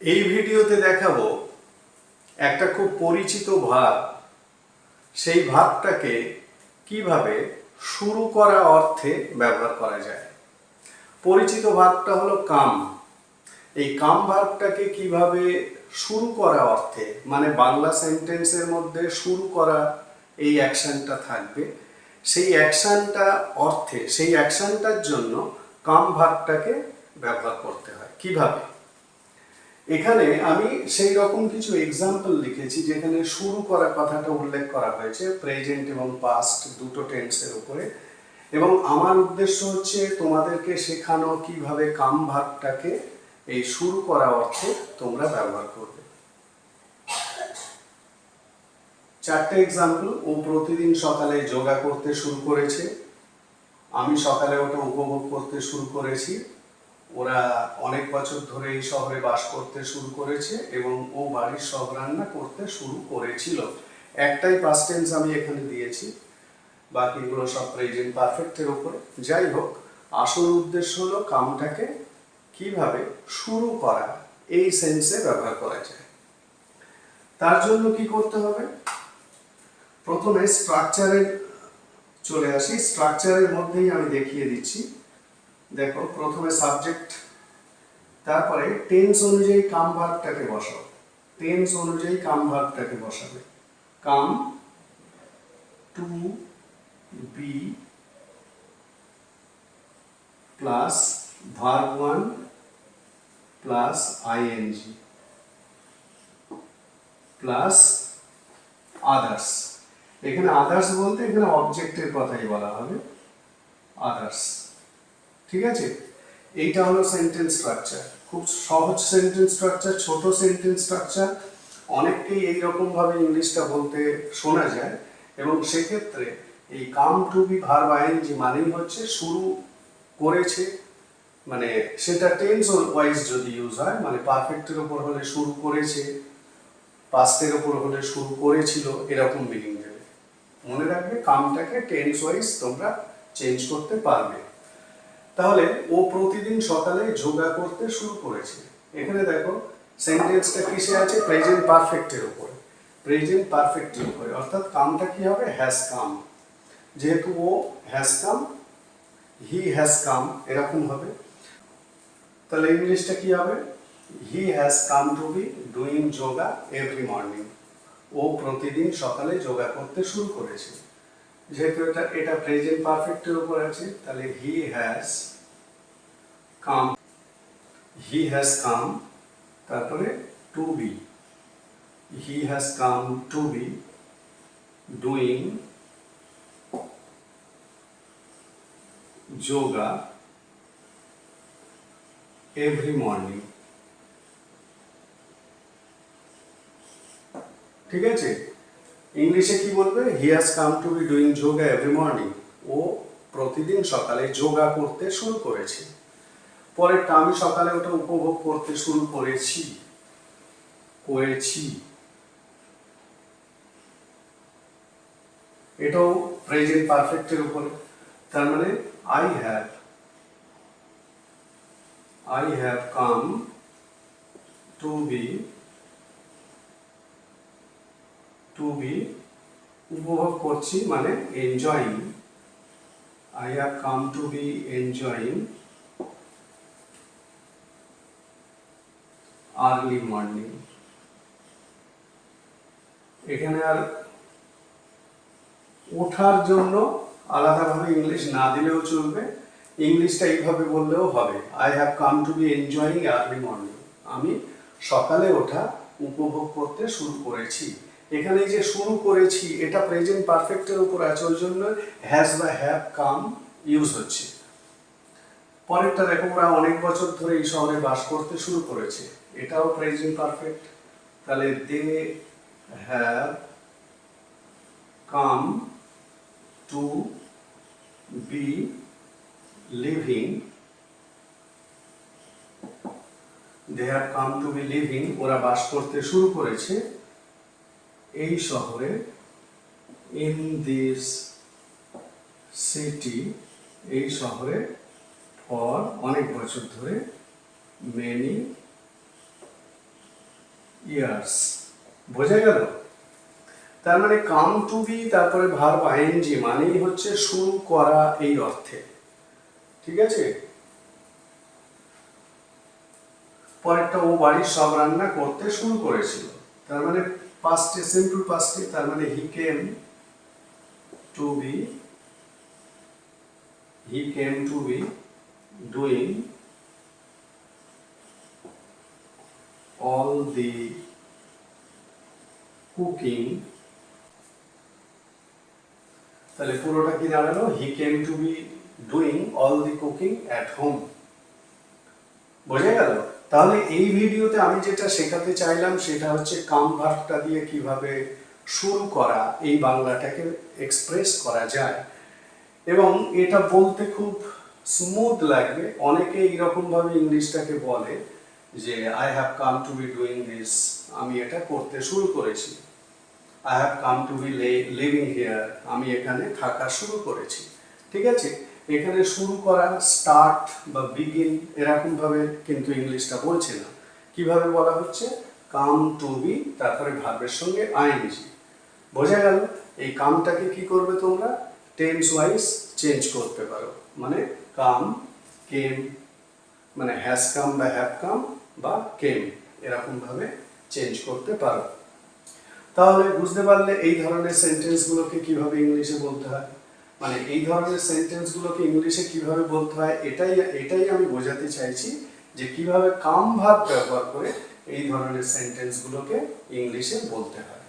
এই ভিডিওতে দেখাবো একটা খুব পরিচিত ভাব সেই ভাবটাকে কীভাবে শুরু করা অর্থে ব্যবহার করা যায়। পরিচিত ভাবটা হলো কাম। এই কাম ভাবটাকে কীভাবে শুরু করা অর্থে মানে বাংলা সেন্টেন্সের মধ্যে শুরু করা এই অ্যাকশনটা থাকবে, সেই অ্যাকশনটা অর্থে, সেই অ্যাকশনটার জন্য কাম ভাবটাকে ব্যবহার করতে হয়। কীভাবে? এখানে আমি সেই রকম কিছু এক্সাম্পল লিখেছি যেখানে শুরু করা কথাটা উল্লেখ করা হয়েছে প্রেজেন্ট এবং পাস্ট দুটো টেন্সের উপরে। এবং আমার উদ্দেশ্য হচ্ছে তোমাদেরকে শেখানো কীভাবে কাম ভাবটাকে এই শুরু করা অর্থে তোমরা ব্যবহার করবে। চারটে এক্সাম্পল ও প্রতিদিন সকালে যোগা করতে শুরু করেছে। আমি সকালে ওটা উপভোগ করতে শুরু করেছি। ওরা অনেক বছর ধরে এই শহরে বাস করতে শুরু করেছে এবং ও বাড়ির সব রান্না করতে শুরু করেছিল। একটাই পাস্ট টেন্স আমি এখানে দিয়েছি। বাকিগুলো সব প্রেজেন্ট পারফেক্টের উপরে। যাই হোক, আসল উদ্দেশ্য হলো কামটাকে কীভাবে শুরু করা, এই সেন্সে ব্যবহার করা যায়। তার জন্য কি করতে হবে? প্রথমে স্ট্রাকচারের চলে আসি। স্ট্রাকচারের মধ্যেই আমি দেখিয়ে দিচ্ছি। দেখো, প্রথমে সাবজেক্ট তারপরে টেন্স অনুযায়ী কাম ভার্বটাকে বসাও। টেন্স অনুযায়ী কাম ভার্বটাকে বসাবে। Come to be plus verb one plus ING plus others এখানে আদার্স বলতে এখানে অবজেক্টের কথাই বলা হবে। আদার্স ঠিক আছে? এইটা হলো সেন্টেন্স স্ট্রাকচার খুব সহজ সেন্টেন্স স্ট্রাকচার ছোট সেন্টেন্স স্ট্রাকচার অনেককেই এইরকম ভাবে ইংলিশটা বলতে শোনা যায় এবং সেক্ষেত্রে এই কাম টু বি ভার যে মানেই হচ্ছে শুরু করেছে মানে সেটা টেন্স ওয়াইজ যদি ইউজ হয় মানে পারফেক্টের উপর হলে শুরু করেছে পাস্টের উপর হলে শুরু করেছিল, এরকম মিনিং দেবে। মনে রাখবে কামটাকে টেন্স ওয়াইজ তোমরা চেঞ্জ করতে পারবে। তাহলে ও প্রতিদিন সকালে যোগা করতে শুরু করেছে। এখানে দেখো সেন্টেন্সটা কিসে আছে? প্রেজেন্ট পারফেক্টের উপরে। প্রেজেন্ট পারফেক্টের উপরে। অর্থাৎ কামটা কি হবে? হ্যাজ কাম যেহেতু ও হ্যাজ কাম হি হ্যাজ কাম এরকম হবে। তাহলে ইংলিশটা কি হবে? He has come to be doing yoga every morning ও প্রতিদিন সকালে যোগা করতে শুরু করেছে। যেহেতু এটা এটা প্রেজেন্ট পারফেক্টের উপর আছে, তাহলে হি has come he has come তারপরে to be he has come to be doing yoga every morning ঠিক আছে? ইংলিশে কি বলবে? He has come to be doing yoga every morning ও প্রতিদিন সকালে যোগা করতে শুরু করেছে। পরেরটা আমি সকালে ওটা উপভোগ করতে শুরু করেছি। করেছি। এটাও প্রেজেন্ট পারফেক্টের উপরে। তার মানে I have I have come to be to be উপভোগ করছি মানে enjoying I have come to be enjoying early morning. এখানে আর ওঠার জন্য আলাদাভাবে ইংলিশ না দিলেও চলবে। ইংলিশটা এইভাবে বললেও হবে। I have come to be enjoying early morning আমি সকালে ওঠা উপভোগ করতে শুরু করেছি। এখানে যে শুরু করেছি, এটা প্রেজেন্ট পারফেক্টের উপর ওই জন্য হ্যাজ বা হ্যাভ কাম ইউজ হচ্ছে। পরেরটা দেখো, ওরা অনেক বছর ধরে এই শহরে বাস করতে শুরু করেছে। এটাও প্রেজেন্ট পারফেক্ট তাহলে they have come to be living they have come to be living ওরা বাস করতে শুরু করেছে এই শহরে ইন দিস সিটি এই শহরে ফর অনেক বছর ধরে মেনি ইয়ার্স বোঝা গেল? তার মানে কাম টু বি তারপরে ভার্ব আইএনজি মানেই হচ্ছে শুরু করা এই অর্থে। ঠিক আছে? পরেরটা ও বাড়ির সব রান্না করতে শুরু করেছিল। তার মানে পাস্টে সিম্পল পাস্টে তার মানে he came to be he came to be doing all the cooking, তাহলে পুরোটা কি দাঁড়াল? He came to be doing all the cooking at home বোঝা গেল? তাহলে এই ভিডিওতে আমি যেটা শেখাতে চাইলাম সেটা হচ্ছে কাম ভার্বটা দিয়ে কীভাবে শুরু করা, এই বাংলাটাকে এক্সপ্রেস করা যায়। এবং এটা বলতে খুব স্মুথ লাগবে। অনেকে এইরকম ভাবে ইংলিশটাকে বলে। যে I have come to be doing this আমি এটা করতে শুরু করেছি। I have come to be living here আমি এখানে থাকা শুরু করেছি। ঠিক আছে? এখানে শুরু করা স্টার্ট বা বিগিন এরকম ভাবে কিন্তু ইংলিশটা বলছে না। কীভাবে বলা হচ্ছে? কাম টু বি তারপরে ভার্বের সঙ্গে আইএনজি বোঝা গেল? এই কামটাকে কি করবে তোমরা? টেন্স ওয়াইজ চেঞ্জ করতে পারো। মানে কাম কেম মানে হ্যাজ কাম বা হ্যাভ কাম বা কেম এরকম ভাবে চেঞ্জ করতে পারো। তাহলে বুঝতে পারলে এই ধরনের সেন্টেন্সগুলোকে কীভাবে ইংলিশে বলতে হয়? মানে এই ধরনের সেন্টেন্সগুলোকে ইংলিশে কীভাবে বলতে হয়? এটাই এটাই আমি বোঝাতে চাইছি যে কীভাবে কাম ভাব ব্যবহার করে এই ধরনের সেন্টেন্সগুলোকে ইংলিশে বলতে হয়।